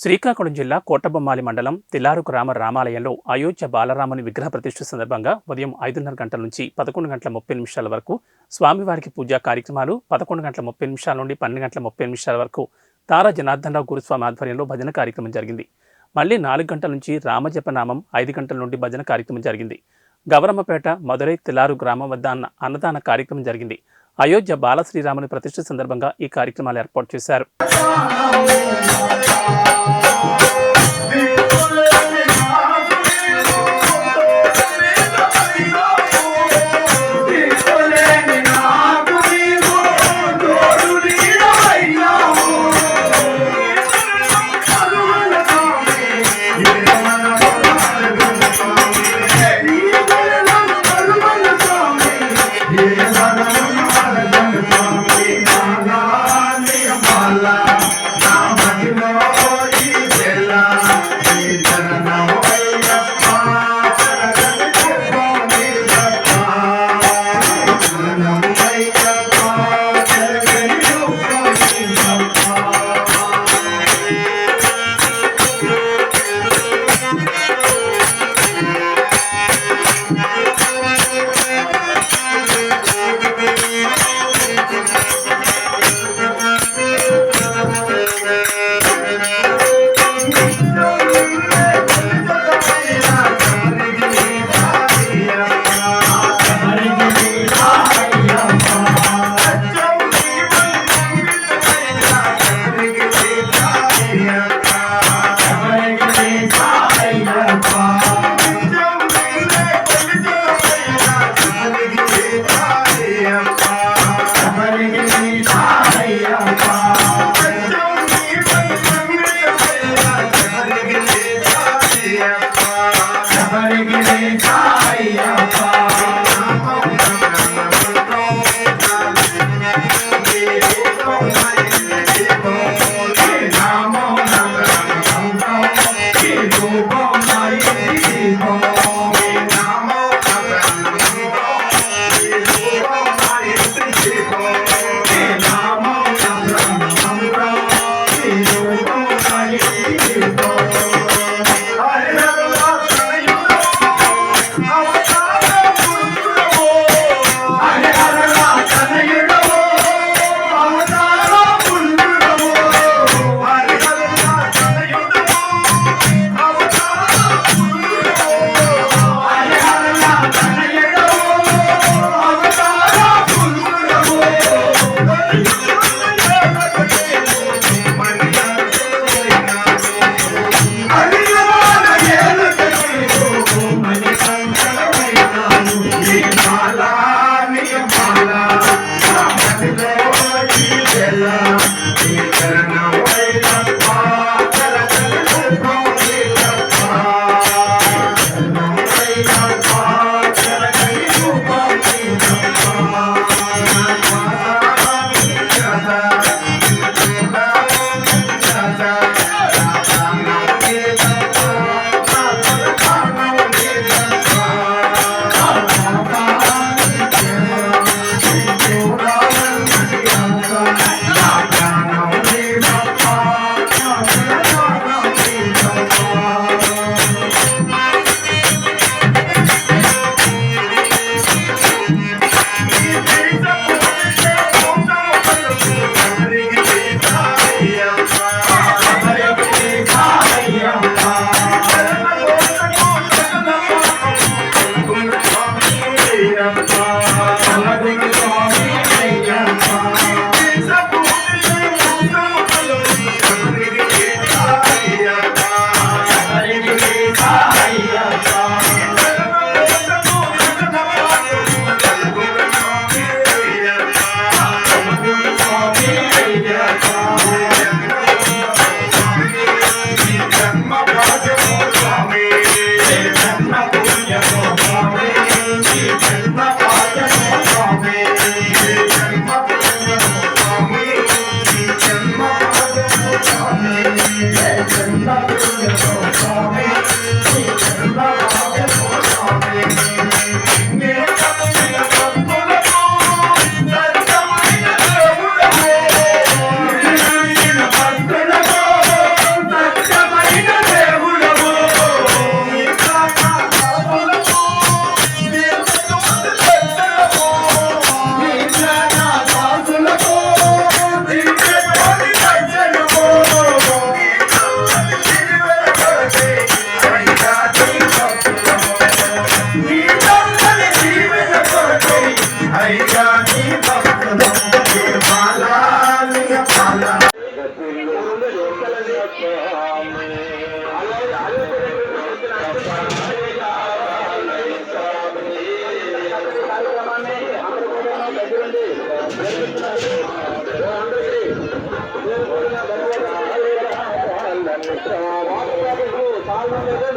శ్రీకాకుళం జిల్లా కోటబొమ్మాలి మండలం తిల్లారు గ్రామ రామాలయంలో అయోధ్య బాలరాముని విగ్రహ ప్రతిష్ఠ సందర్భంగా ఉదయం ఐదున్నర గంటల నుంచి పదకొండు గంటల ముప్పై నిమిషాల వరకు స్వామివారికి పూజా కార్యక్రమాలు పదకొండు గంటల ముప్పై నిమిషాల నుండి పన్నెండు గంటల ముప్పై నిమిషాల వరకు తారా జనార్దనరావు గురుస్వామి ఆధ్వర్యంలో భజన కార్యక్రమం జరిగింది. మళ్ళీ నాలుగు గంటల నుంచి రామజపనామం ఐదు గంటల నుండి భజన కార్యక్రమం జరిగింది. గవరమ్మపేట మదురై తిలారు గ్రామం వద్ద అన్న అన్నదాన కార్యక్రమం జరిగింది. అయోధ్య బాలశ్రీరాముని ప్రతిష్ఠ సందర్భంగా ఈ కార్యక్రమాలు ఏర్పాటు చేశారు. வீரப்பா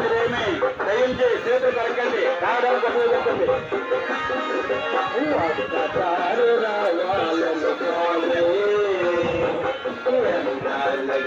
మీరేమి దయించి చేతులు కలకండి కావడానికి ఉపయోగించండి